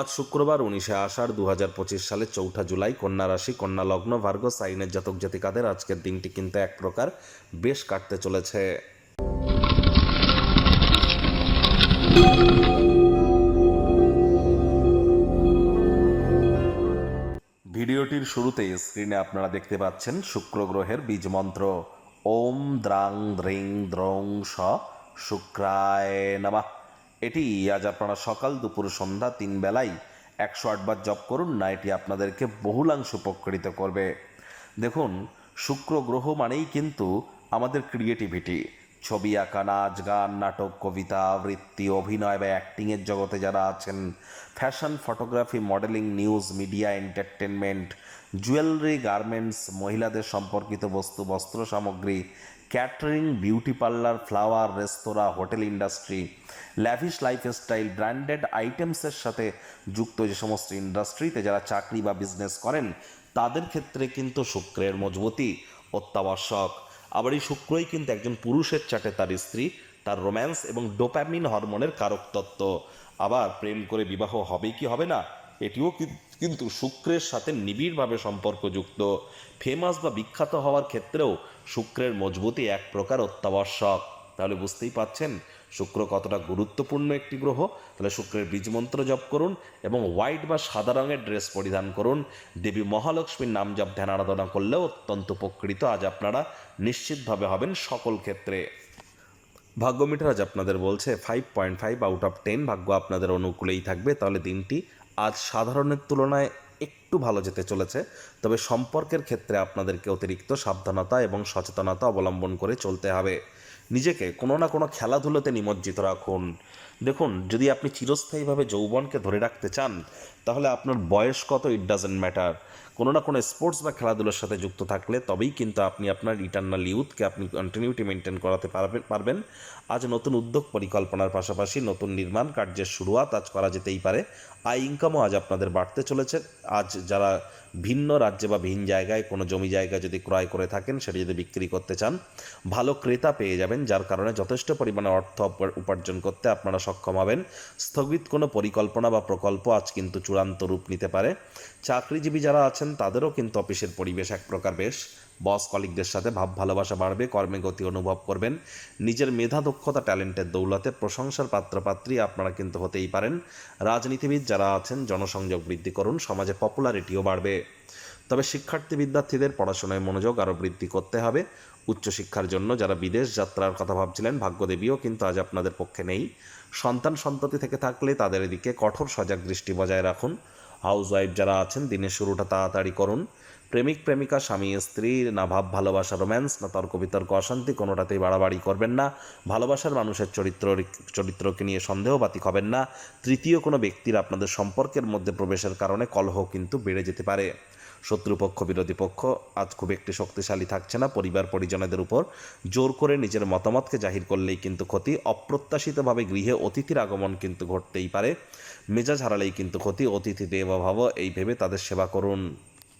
আজ শুক্রবার উনিশে আষাঢ় দু হাজার পঁচিশ সালে চৌঠা জুলাই কন্যা রাশি, কন্যা লগ্ন, ভার্গ, সাইনের জাতক জাতিকাদের আজকের দিনটি কিন্তু এক প্রকার বেশ কাটতে চলেছে। ভিডিওটির শুরুতেই স্ক্রিনে আপনারা দেখতে পাচ্ছেন শুক্র গ্রহের বীজ মন্ত্র। ওম দ্রাং দ্রিং দ্রং স শুক্রায় নামা। এটি আজ আপনারা সকাল দুপুর সন্ধ্যা তিন বেলায় একশো আটবার জপ করুন, না এটি আপনাদেরকে বহুলাংশ উপকৃত করবে। দেখুন, শুক্র গ্রহ মানেই কিন্তু আমাদের ক্রিয়েটিভিটি ছবি আঁকা, নাচ গান, নাটক, কবিতা, আবৃত্তি, অভিনয় বা অ্যাক্টিংয়ের জগতে যারা আছেন fashion photography modelling news media entertainment jewellery garments মহিলাদের সম্পর্কিত বস্তু, বস্ত্র সামগ্রী catering beauty parlour flower restaurant hotel industry lavish lifestyle branded আইটেমসের সাথে যুক্ত যে সমস্ত ইন্ডাস্ট্রিতে যারা চাকরি বা বিজনেস করেন, তাদের ক্ষেত্রে কিন্তু শুক্রের মজবুতি অত্যাবশ্যক। আবার এই শুক্রই কিন্তু একজন পুরুষের চাটে তার স্ত্রী, তার রোম্যান্স এবং ডোপ্যামিন হরমোনের কারক তত্ত্ব। আবার প্রেম করে বিবাহ হবে কি হবে না? এটিও কিন্তু শুক্রের সাথে নিবিড়ভাবে সম্পর্কযুক্ত। ফেমাস বা বিখ্যাত হওয়ার ক্ষেত্রেও শুক্রের মজবুতি এক প্রকার অত্যাবশ্যক। তাহলে বুঝতেই পাচ্ছেন শুক্র কতটা গুরুত্বপূর্ণ একটি গ্রহ। তাহলে শুক্রের বীজমন্ত্র জপ করুন এবং হোয়াইট বা সাদা রঙের ড্রেস পরিধান করুন। দেবী মহালক্ষ্মীর নাম জপ, ধ্যান, আরাধনা করলেও অত্যন্ত উপকৃত। আজ আপনারা নিশ্চিতভাবে হবেন সকল ক্ষেত্রে। ভাগ্য মিটার আজ আপনাদের বলছে five point five out of ten ভাগ্য আপনাদের অনুকূলেই থাকবে। তাহলে দিনটি আজ সাধারণের তুলনায় একটু ভালো যেতে চলেছে। তবে সম্পর্কের ক্ষেত্রে আপনাদেরকে অতিরিক্ত সাবধানতা এবং সচেতনতা অবলম্বন করে চলতে হবে। নিজেকে কোনো না কোনো খেলাধুলোতে নিমজ্জিত রাখুন। দেখুন, যদি আপনি চিরস্থায়ীভাবে যৌবনকে ধরে রাখতে চান, তাহলে আপনার বয়স কত ইট ডাজেন্ট ম্যাটার কোনো না কোনো স্পোর্টস বা খেলাধুলার সাথে যুক্ত থাকলে তবেই কিন্তু আপনি আপনার ইটার্নাল ইউথকে আপনি কন্টিনিউটি মেনটেন করাতে পারবেন। আজ নতুন উদ্যোগ পরিকল্পনার পাশাপাশি নতুন নির্মাণ কার্যের শুরুয়াত আজ করা যেতেই পারে। আয় ইনকামও আজ আপনাদের বাড়তে চলেছে। আজ যারা ভিন্ন রাজ্যে বা ভিন জায়গায় কোনো জমি জায়গা যদি ক্রয় করে থাকেন, সেটা যদি বিক্রি করতে চান, ভালো ক্রেতা পেয়ে যাবেন, যার কারণে যথেষ্ট পরিমাণে অর্থ উপার্জন করতে আপনারা সক্ষম হবেন। স্থগিত কোনো পরিকল্পনা বা প্রকল্প আজ কিন্তু চূড়ান্ত রূপ নিতে পারে। চাকরিজীবী যারা আছেন, তাদেরও কিন্তু অফিসের পরিবেশ এক প্রকার বেশ। বস কলিগদের সাথে ভাব ভালোবাসা বাড়বে, কর্মে গতি অনুভব করবেন। নিজের মেধা, দক্ষতা, ট্যালেন্টের দৌলতে প্রশংসার পাত্রপাত্রী আপনারা কিন্তু হতেই পারেন। রাজনীতিবিদ যারা আছেন, জনসংযোগ বৃদ্ধি করুন, সমাজে পপুলারিটিও বাড়বে। তবে শিক্ষার্থী বিদ্যার্থীদের পড়াশোনায় মনোযোগ আরও বৃদ্ধি করতে হবে। উচ্চশিক্ষার জন্য যারা বিদেশ যাত্রার কথা ভাবছিলেন, ভাগ্যদেবীও কিন্তু আজ আপনাদের পক্ষে নেই। সন্তান সন্ততি থেকে থাকলে তাদের দিকে কঠোর সজাগ দৃষ্টি বজায় রাখুন। হাউস ওয়াইফ যারা আছেন, দিনের শুরুটা তাড়াতাড়ি করুন। প্রেমিক, প্রেমিকা, স্বামী, স্ত্রী, না ভাব, ভালোবাসা, রোম্যান্স, না তর্ক, বিতর্ক, অশান্তি, কোনোটাতেই বাড়াবাড়ি করবেন না। ভালোবাসার মানুষের চরিত্র, চরিত্রকে নিয়ে সন্দেহবাতিক হবেন না। তৃতীয় কোনো ব্যক্তির আপনাদের সম্পর্কের মধ্যে প্রবেশের কারণে কলহ কিন্তু বেড়ে যেতে পারে। শত্রুপক্ষ, বিরোধী পক্ষ, আজ খুব একটি শক্তিশালী থাকছে না। পরিবার, পরিজনেদের উপর জোর করে নিজের মতামতকে জাহির করলেই কিন্তু ক্ষতি। অপ্রত্যাশিতভাবে গৃহে অতিথির আগমন কিন্তু ঘটতেই পারে। মেজাজ হারালেই কিন্তু ক্ষতি। অতিথি দেব ভাব এই ভেবে তাদের সেবা করুন।